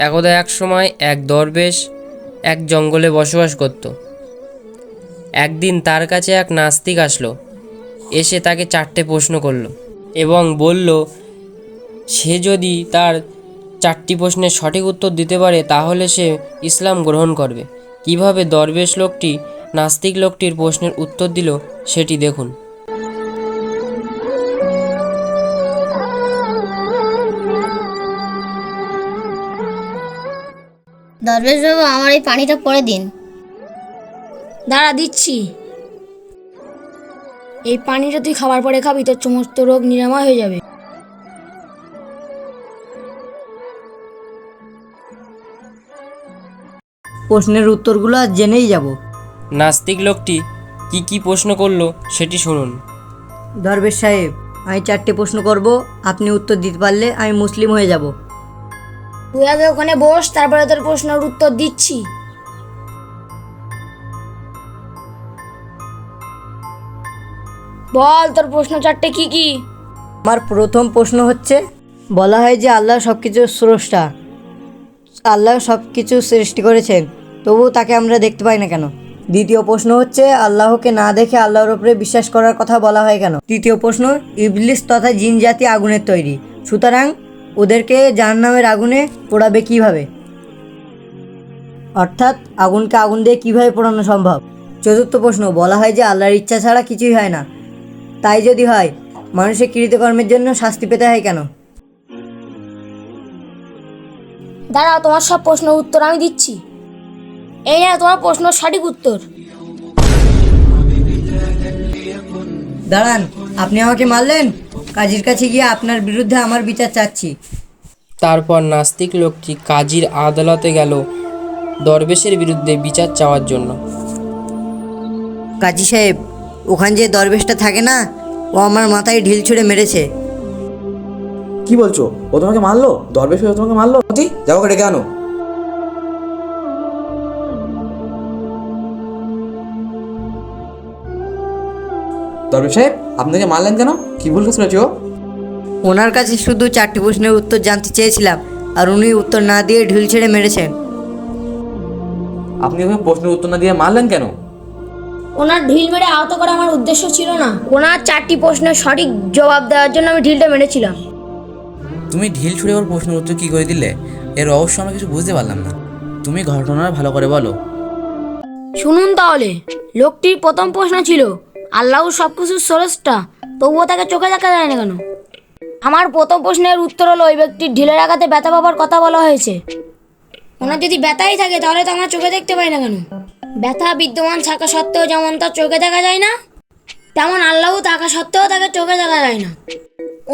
একদা এক সময় এক দরবেশ এক জঙ্গলে বসবাস করত। একদিন তার কাছে এক নাস্তিক আসলো, এসে তাকে চারটে প্রশ্ন করল এবং বলল, সে যদি তার চারটি প্রশ্নের সঠিক উত্তর দিতে পারে, তাহলে সে ইসলাম গ্রহণ করবে। কীভাবে দরবেশ লোকটি, নাস্তিক লোকটির প্রশ্নের উত্তর দিল, সেটি দেখুন। দরবেশ বাবু আমার এই পানিটা পরে দিন। দাঁড়া দিচ্ছি। এই পানিটা তুই খাবার পরে খাবি তোর সমস্ত রোগ নিরাময় হয়ে যাবে। প্রশ্নের উত্তরগুলো আজ জেনেই যাব। নাস্তিক লোকটি কি কি প্রশ্ন করল সেটি শুনুন। দরবেশ সাহেব আমি চারটে প্রশ্ন করব আপনি উত্তর দিতে পারলে আমি মুসলিম হয়ে যাব। তুই আগে ওখানে বস, তারপরে তোর প্রশ্নের উত্তর দিচ্ছি। বল, তোর প্রশ্ন চারটে কি কি? আমার প্রথম প্রশ্ন হচ্ছে, বলা হয় যে আল্লাহ সব কিছুর স্রষ্টা। আল্লাহ সব কিছু সৃষ্টি করেছেন, তবুও তাকে আমরা দেখতে পাই না কেন? দ্বিতীয় প্রশ্ন হচ্ছে, আল্লাহকে না দেখে আল্লাহর উপরে বিশ্বাস করার কথা বলা হয় কেন? তৃতীয় প্রশ্ন, ইবলিস তথা জিন জাতি আগুনের তৈরি। সুতরাং ওদেরকে জাহান্নামের আগুনে পোড়াবে কীভাবে? অর্থাৎ আগুনকে আগুন দিয়ে কীভাবে পোড়ানো সম্ভব? চতুর্থ প্রশ্ন বলা হয় যে আল্লাহর ইচ্ছা ছাড়া কিছুই হয় না। তাই যদি হয় মানুষের কৃতকর্মের জন্য শাস্তি পেতে হয় কেন? দাঁড়াও তোমার সব প্রশ্নের উত্তর আমি দিচ্ছি। এই না তোমার প্রশ্ন সঠিক উত্তর। দাঁড়ান আপনি আমাকে মারলেন? কাজীর কাছে গিয়ে আপনার বিরুদ্ধে আমার বিচার চাচ্ছি। তারপর নাস্তিক লোকটি কাজীর আদালতে গেল দরবেশের বিরুদ্ধে বিচার চাওয়ার জন্য। কাজী সাহেব ওখান যে দরবেশটা থাকে না ও আমার মাথায় ঢিল ছুঁড়ে মেরেছে। কি বলছো? ও তোমাকে মারলো? দরবেশ হয়ে ও তোমাকে মারলো? যাও ডেকে আনো। দরবেশ সাহেব আপনাকে মারলেন কেন? কি ভুল করেছে ও? ওনার কাছে শুধু চারটি প্রশ্নের উত্তর জানতে চেয়েছিলাম আর উনি উত্তর না দিয়ে ঢিল ছেড়ে মেরেছেন। আপনি ওকে প্রশ্নের উত্তর না দিয়ে মারলেন কেন? ওনার ঢিল মেরে আহত করা আমার উদ্দেশ্য ছিল না। ওনার চারটি প্রশ্নের সঠিক জবাব দেওয়ার জন্য আমি ঢিলটা মেরেছিলাম। তুমি ঢিল ছুঁড়ে ওর প্রশ্নের উত্তর কী করে দিলে? এর রহস্য আমি কিছু বুঝতে পারলাম না। তুমি ঘটনা ভালো করে বলো। শুনুন তাহলে লোকটির প্রথম প্রশ্ন ছিল আল্লাহ সব কিছু স্রষ্টা তবুও তাকে চোখে দেখা যায় না কেন? আমার প্রথম প্রশ্নের উত্তর হলো, ওই ব্যক্তির ঢিলের আঘাতে ব্যথা পাবার কথা বলা হয়েছে। ওনার যদি ব্যথাই থাকে, তাহলে তো আমরা চোখে দেখতে পাই না কেন? ব্যথা বিদ্যমান থাকা সত্ত্বেও যেমন তার চোখে দেখা যায় না, তেমন আল্লাহ থাকা সত্ত্বেও তাকে চোখে দেখা যায় না।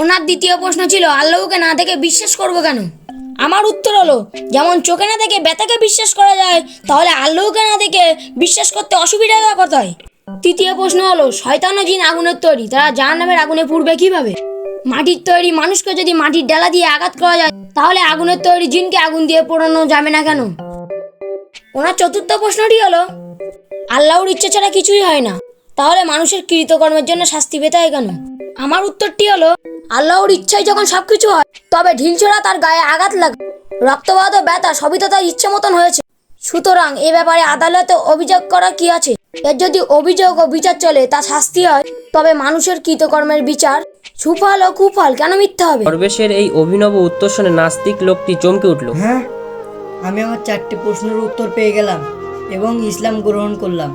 ওনার দ্বিতীয় প্রশ্ন ছিল, আল্লাহকে না দেখে বিশ্বাস করব কেন? আমার উত্তর হলো, যেমন চোখে না দেখে ব্যথাকে বিশ্বাস করা যায়, তাহলে আল্লাহকে না দেখে বিশ্বাস করতে অসুবিধা কোথায়? তৃতীয় প্রশ্ন হলো শয়তান জিন আগুনের তৈরি, তারা জাহান্নামের আগুনে পুড়বে কীভাবে? মাটির তৈরি মানুষকে যদি মাটির ডালা দিয়ে আঘাত করা যায়, তাহলে আগুনের তৈরি জিনকে আগুন দিয়ে পোড়ানো যাবে না কেন? ওনার চতুর্থ প্রশ্নটি হলো, আল্লাহর ইচ্ছে ছাড়া কিছুই হয় না, তাহলে মানুষের কৃতকর্মের জন্য শাস্তি পেতে হয় কেন? আমার উত্তরটি হলো, আল্লাহর ইচ্ছায় যখন সবকিছু হয়, তবে ঢিল ছোড়া তার গায়ে আঘাত লাগে রক্তপাত ও ব্যথা সবই তো তার ইচ্ছে মতন হয়েছে। সুতরাং এ ব্যাপারে আদালতে অভিযোগ করা কি আছে? এর যদি অভিযোগ ও বিচার চলে তা শাস্তি হয়। তবে মানুষের কৃতকর্মের বিচার সুফল ও কুফল কেন মিথ্যা হবে? সর্বেশের এই অভিনব উত্তর শুনে নাস্তিক লোকটি চমকে উঠল। হ্যাঁ আমি আমার চারটি প্রশ্নের উত্তর পেয়ে গেলাম এবং ইসলাম গ্রহণ করলাম।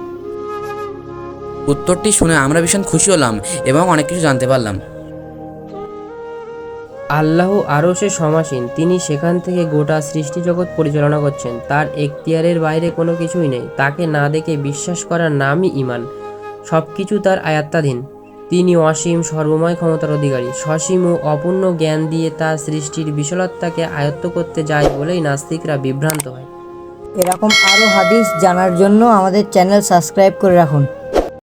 উত্তরটি শুনে আমরা ভীষণ খুশি হলাম এবং অনেক কিছু জানতে পারলাম। আল্লাহ আরও সে সমাসীন। তিনি সেখান থেকে গোটা সৃষ্টি জগৎ পরিচালনা করছেন। তার এখতিয়ারের বাইরে কোনো কিছুই নেই। তাকে না দেখে বিশ্বাস করার নামই ইমান সব কিছু তার আয়াত্তাধীন। তিনি অসীম সর্বময় ক্ষমতার অধিকারী। সসীম ও অপূর্ণ জ্ঞান দিয়ে তার সৃষ্টির বিশালত্বাকে আয়ত্ত করতে যায় বলেই নাস্তিকরা বিভ্রান্ত হয়। এরকম আরও হাদিস জানার জন্য আমাদের চ্যানেল সাবস্ক্রাইব করে রাখুন।